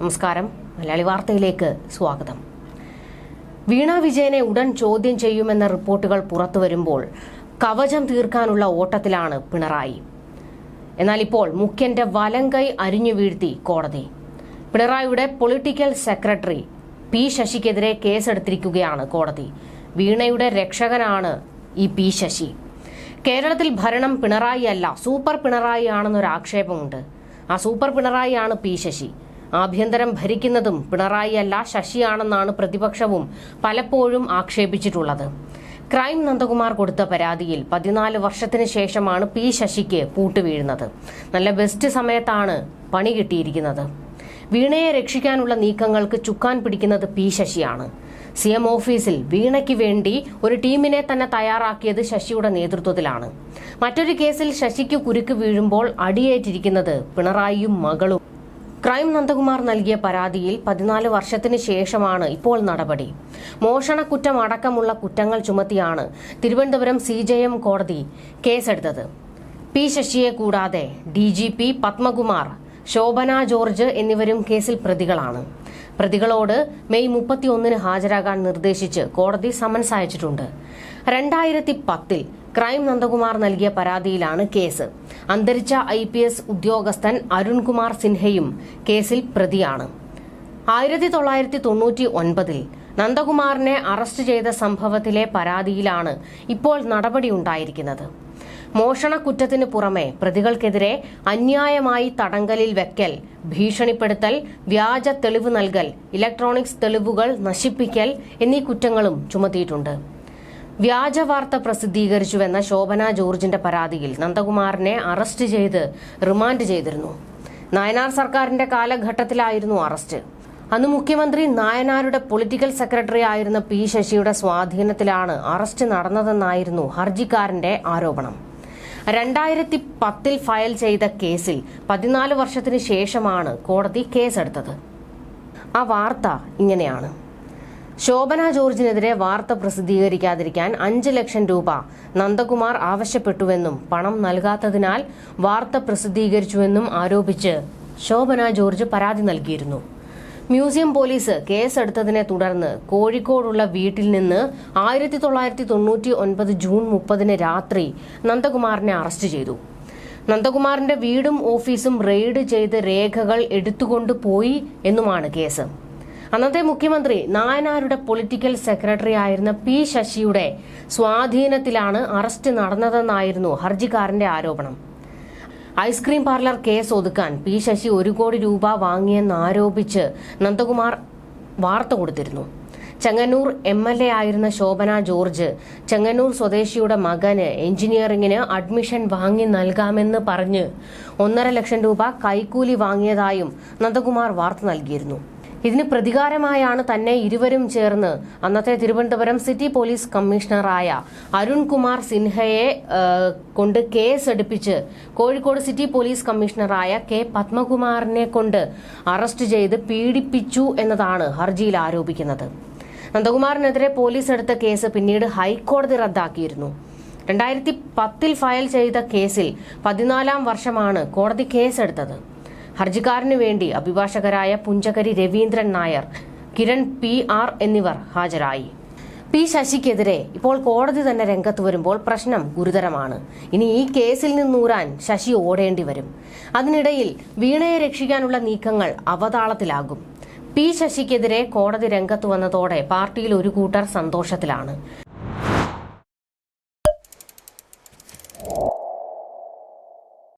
നമസ്കാരം. മലയാളി വാർത്തയിലേക്ക് സ്വാഗതം. വീണ വിജയനെ ഉടൻ ചോദ്യം ചെയ്യുമെന്ന റിപ്പോർട്ടുകൾ പുറത്തു വരുമ്പോൾ കവചം തീർക്കാനുള്ള ഓട്ടത്തിലാണ് പിണറായി. എന്നാൽ ഇപ്പോൾ മുഖ്യന്റെ വലങ്കൈ അരിഞ്ഞു വീഴ്ത്തി കോടതി. പിണറായിയുടെ പൊളിറ്റിക്കൽ സെക്രട്ടറി പി ശശിക്കെതിരെ കേസെടുത്തിരിക്കുകയാണ് കോടതി. വീണയുടെ രക്ഷകനാണ് ഈ പി ശശി. കേരളത്തിൽ ഭരണം പിണറായി അല്ല സൂപ്പർ പിണറായി ആണെന്നൊരു ആക്ഷേപമുണ്ട് ആ സൂപ്പർ പിണറായി ആണ് പി ശശി. ആഭ്യന്തരം ഭരിക്കുന്നതും പിണറായി അല്ല ശശിയാണെന്നാണ് പ്രതിപക്ഷവും പലപ്പോഴും ആക്ഷേപിച്ചിട്ടുള്ളത്. ക്രൈം നന്ദകുമാർ കൊടുത്ത പരാതിയിൽ പതിനാല് വർഷത്തിന് ശേഷമാണ് പി ശശിക്ക് പൂട്ടുവീഴുന്നത് നല്ല ബെസ്റ്റ് സമയത്താണ് പണി കിട്ടിയിരിക്കുന്നത്. വീണയെ രക്ഷിക്കാനുള്ള നീക്കങ്ങൾക്ക് ചുക്കാൻ പിടിക്കുന്നത് പി ശശിയാണ്. സി എം ഓഫീസിൽ വീണയ്ക്ക് വേണ്ടി ഒരു ടീമിനെ തന്നെ തയ്യാറാക്കിയത് ശശിയുടെ നേതൃത്വത്തിലാണ്. മറ്റൊരു കേസിൽ ശശിക്ക് കുരുക്ക് വീഴുമ്പോൾ അടിയേറ്റിരിക്കുന്നത് പിണറായിയും മകളും. ക്രൈം നന്ദകുമാർ നൽകിയ പരാതിയിൽ പതിനാല് വർഷത്തിന് ശേഷമാണ് ഇപ്പോൾ നടപടി. മോഷണ കുറ്റം അടക്കമുള്ള കുറ്റങ്ങൾ ചുമത്തിയാണ് തിരുവനന്തപുരം സി ജെ എം കോടതി കേസെടുത്തത്. പി ശശിയെ കൂടാതെ D G P Padmakumar Shobhana George എന്നിവരും കേസിൽ പ്രതികളാണ്. പ്രതികളോട് മെയ് മുപ്പത്തിയൊന്നിന് ഹാജരാകാൻ നിർദ്ദേശിച്ച് കോടതി സമൻസ് അയച്ചിട്ടുണ്ട്. രണ്ടായിരത്തി പത്തിൽ ക്രൈം നന്ദകുമാർ നൽകിയ പരാതിയിലാണ് കേസ്. അന്തരിച്ച ഐ പി എസ് ഉദ്യോഗസ്ഥൻ അരുൺകുമാർ സിൻഹയും കേസിൽ പ്രതിയാണ്. ആയിരത്തി തൊള്ളായിരത്തി തൊണ്ണൂറ്റി ഒൻപതിൽ നന്ദകുമാറിനെ അറസ്റ്റ് ചെയ്ത സംഭവത്തിലെ പരാതിയിലാണ് ഇപ്പോൾ നടപടിയുണ്ടായിരിക്കുന്നത്. മോഷണ കുറ്റത്തിന് പുറമെ പ്രതികൾക്കെതിരെ അന്യായമായി തടങ്കലിൽ വെക്കൽ ഭീഷണിപ്പെടുത്തൽ വ്യാജ തെളിവ് നൽകൽ ഇലക്ട്രോണിക്സ് തെളിവുകൾ നശിപ്പിക്കൽ എന്നീ കുറ്റങ്ങളും ചുമത്തിയിട്ടുണ്ട്. വ്യാജ വാർത്ത പ്രസിദ്ധീകരിച്ചുവെന്ന ശോഭന ജോർജിന്റെ പരാതിയിൽ നന്ദകുമാറിനെ അറസ്റ്റ് ചെയ്ത് റിമാൻഡ് ചെയ്തിരുന്നു. നായനാർ സർക്കാരിന്റെ കാലഘട്ടത്തിലായിരുന്നു അറസ്റ്റ്. അന്ന് മുഖ്യമന്ത്രി നായനാരുടെ പൊളിറ്റിക്കൽ സെക്രട്ടറി ആയിരുന്ന പി ശശിയുടെ സ്വാധീനത്തിലാണ് അറസ്റ്റ് നടന്നതെന്നായിരുന്നു ഹർജിക്കാരന്റെ ആരോപണം. രണ്ടായിരത്തി പത്തിൽ ഫയൽ ചെയ്ത കേസിൽ പതിനാല് വർഷത്തിന് ശേഷമാണ് കോടതി കേസെടുത്തത്. ആ വാർത്ത ഇങ്ങനെയാണ്. ശോഭന ജോർജിനെതിരെ വാർത്ത പ്രസിദ്ധീകരിക്കാതിരിക്കാൻ അഞ്ച് ലക്ഷം രൂപ നന്ദകുമാർ ആവശ്യപ്പെട്ടുവെന്നും പണം നൽകാത്തതിനാൽ വാർത്ത പ്രസിദ്ധീകരിച്ചുവെന്നും ആരോപിച്ച് ശോഭന ജോർജ് പരാതി നൽകിയിരുന്നു. മ്യൂസിയം പോലീസ് കേസെടുത്തതിനെ തുടർന്ന് കോഴിക്കോടുള്ള വീട്ടിൽ നിന്ന് ആയിരത്തി തൊള്ളായിരത്തി തൊണ്ണൂറ്റി ഒൻപത് ജൂൺ മുപ്പതിന് രാത്രി നന്ദകുമാറിനെ അറസ്റ്റ് ചെയ്തു. നന്ദകുമാറിന്റെ വീടും ഓഫീസും റെയ്ഡ് ചെയ്ത് രേഖകൾ എടുത്തുകൊണ്ടുപോയി എന്നുമാണ് കേസ്. അന്നത്തെ മുഖ്യമന്ത്രി നായനാരുടെ പൊളിറ്റിക്കൽ സെക്രട്ടറി ആയിരുന്ന പി ശശിയുടെ സ്വാധീനത്തിലാണ് അറസ്റ്റ് നടന്നതെന്നായിരുന്നു ഹർജിക്കാരന്റെ ആരോപണം. ഐസ്ക്രീം പാർലർ കേസ് ഒതുക്കാൻ പി ശശി ഒരു കോടി രൂപ വാങ്ങിയെന്നാരോപിച്ച് നന്ദകുമാർ വാർത്ത കൊടുത്തിരുന്നു. ചെങ്ങന്നൂർ എം എൽ എ ആയിരുന്ന ശോഭന ജോർജ് ചെങ്ങന്നൂർ സ്വദേശിയുടെ മകന് എഞ്ചിനീയറിംഗിന് അഡ്മിഷൻ വാങ്ങി നൽകാമെന്ന് പറഞ്ഞ് ഒന്നര ലക്ഷം രൂപ കൈക്കൂലി വാങ്ങിയതായും നന്ദകുമാർ വാർത്ത നൽകിയിരുന്നു. ഇതിന് പ്രതികാരമായാണ് തന്നെ ഇരുവരും ചേർന്ന് അന്നത്തെ തിരുവനന്തപുരം സിറ്റി പോലീസ് കമ്മീഷണറായ അരുൺകുമാർ സിൻഹയെ കൊണ്ട് കേസ് എടുപ്പിച്ച് കോഴിക്കോട് സിറ്റി പോലീസ് കമ്മീഷണറായ കെ പത്മകുമാറിനെ കൊണ്ട് അറസ്റ്റ് ചെയ്ത് പീഡിപ്പിച്ചു എന്നതാണ് ഹർജിയിൽ ആരോപിക്കുന്നത്. നന്ദകുമാറിനെതിരെ പോലീസ് എടുത്ത കേസ് പിന്നീട് ഹൈക്കോടതി റദ്ദാക്കിയിരുന്നു. രണ്ടായിരത്തി പത്തിൽ ഫയൽ ചെയ്ത കേസിൽ പതിനാലാം വർഷമാണ് കോടതി കേസെടുത്തത്. ഹർജിക്കാരനു വേണ്ടി അഭിഭാഷകരായ പുഞ്ചകരി രവീന്ദ്രൻ നായർ കിരൺ പി ആർ എന്നിവർ ഹാജരായി. പി ശശിക്കെതിരെ ഇപ്പോൾ കോടതി തന്നെ രംഗത്ത് വരുമ്പോൾ പ്രശ്നം ഗുരുതരമാണ്. ഇനി ഈ കേസിൽ നിന്നൂരാൻ ശശി ഓടേണ്ടി വരും. അതിനിടയിൽ വീണയെ രക്ഷിക്കാനുള്ള നീക്കങ്ങൾ അവതാളത്തിലാകും. പി ശശിക്കെതിരെ കോടതി രംഗത്ത് വന്നതോടെ പാർട്ടിയിൽ ഒരു കൂട്ടർ സന്തോഷത്തിലാണ്.